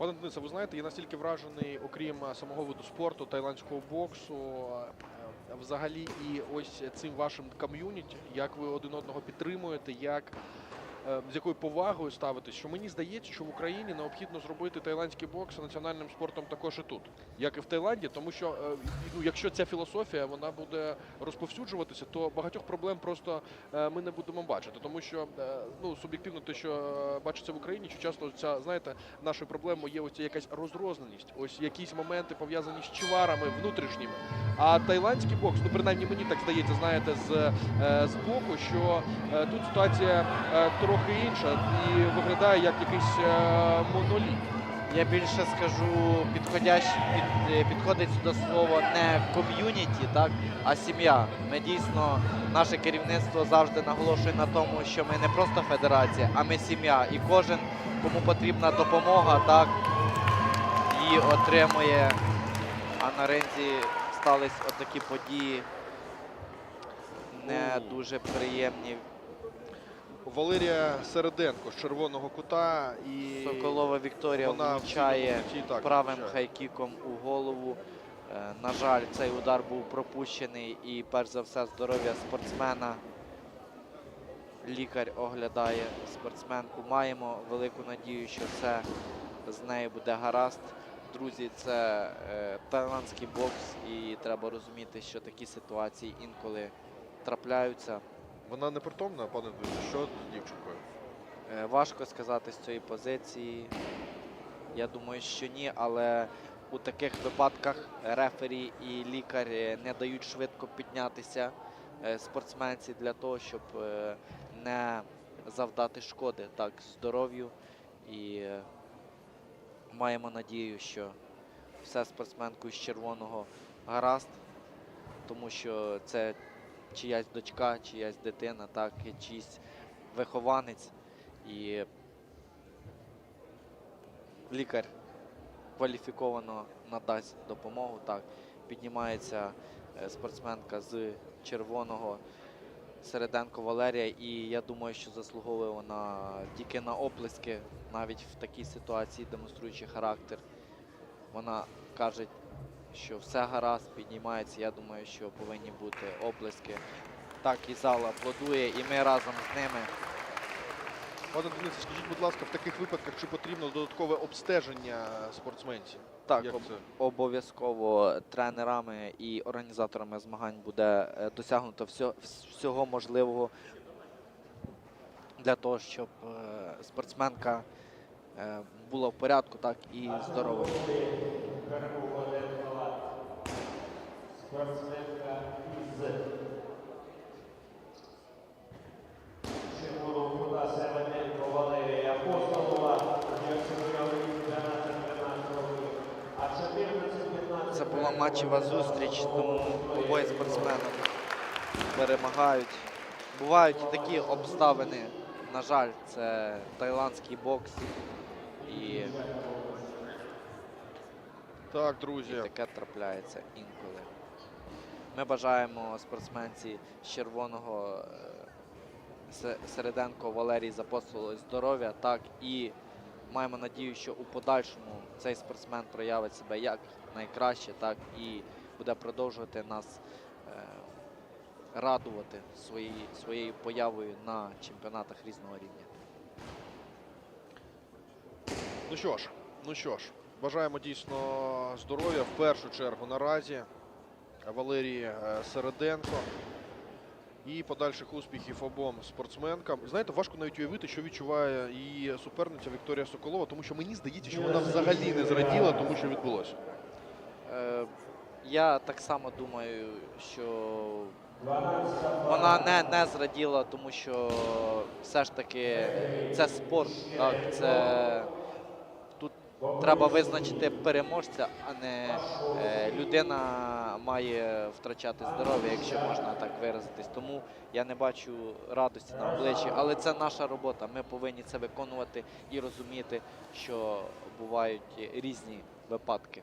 Пане Денисе, ви знаєте, я настільки вражений, окрім е, самого виду спорту, тайландського боксу, е, взагалі і ось цим вашим ком'юніті, як ви один одного підтримуєте, як з якою повагою ставитесь, що мені здається, що в Україні необхідно зробити тайландський бокс національним спортом також і тут, як і в Таїланді, тому що е, ну, якщо ця філософія вона буде розповсюджуватися, то багатьох проблем просто е, ми не будемо бачити, тому що е, ну суб'єктивно те, що е, бачиться в Україні, що часто ця знаєте, нашою проблемою є ось якась розрозненість, ось якісь моменти пов'язані з чварами внутрішніми. А тайландський бокс, ну принаймні мені так здається, знаєте, з, е, з боку, що е, тут ситуація е, трохи інша і виглядає як якийсь е, моноліт. Я більше скажу, підходящ, під, е, підходить до слова не ком'юніті, так, а сім'я. Ми дійсно, наше керівництво завжди наголошує на тому, що ми не просто федерація, а ми сім'я. І кожен, кому потрібна допомога, так, її отримує. А на ринзі стались отакі події не дуже приємні. Валерія Середенко з червоного кута і Соколова Вікторія вона влучає правим хайкіком у голову. Е, На жаль, цей удар був пропущений і перш за все здоров'я спортсмена. Лікар оглядає спортсменку. Маємо велику надію, що все з нею буде гаразд. Друзі, це е, таїландський бокс, і треба розуміти, що такі ситуації інколи трапляються. Вона непритомна, пане Дмитро, що з дівчинкою? Е, Важко сказати з цієї позиції. Я думаю, що ні, але у таких випадках рефері і лікар не дають швидко піднятися е, спортсменці для того, щоб е, не завдати шкоди так здоров'ю. І маємо надію, що все спортсменкою з червоного гаразд, тому що це чиясь дочка, чиясь дитина, так, і чийсь вихованець. І лікар кваліфіковано надасть допомогу. Так, піднімається е, спортсменка з червоного Середенко Валерія, і я думаю, що заслуговує вона тільки на оплески, навіть в такій ситуації, демонструючи характер. Вона каже, що все гаразд, піднімається. Я думаю, що повинні бути оплески. Так, і зал аплодує, і ми разом з ними. Пане Денисе, скажіть, будь ласка, в таких випадках чи потрібно додаткове обстеження спортсменців? Так, об- обов'язково тренерами і організаторами змагань буде е, досягнуто всьо- всього можливого для того, щоб е, спортсменка е, була в порядку, так і здорова. Спортсменка із Червоного кута Семененко Валерія Апостолова, чемпіонів 12-13 років, а 14-15 Це була матчева зустріч, тому обоє спортсмени перемагають. Бувають і такі обставини. На жаль, це тайландський бокс. І Так, І друзі. таке трапляється інколи. Ми бажаємо спортсменці з червоного е, Середенко Валерій Запостолу здоров'я, так і маємо надію, що у подальшому цей спортсмен проявить себе як найкраще, так і буде продовжувати нас е, радувати свої, своєю появою на чемпіонатах різного рівня. Ну що ж, ну що ж, бажаємо дійсно здоров'я в першу чергу наразі Валерії е, Середенко. І подальших успіхів обом спортсменкам. Знаєте, важко навіть уявити, що відчуває її суперниця Вікторія Соколова, тому що мені здається, що вона взагалі не зраділа тому, що відбулося. Е, я так само думаю, що вона не, не зраділа, тому що все ж таки це спорт. Так, це треба визначити переможця, а не е, людина має втрачати здоров'я, якщо можна так виразитись. Тому я не бачу радості на обличчі, але це наша робота. Ми повинні це виконувати і розуміти, що бувають різні випадки.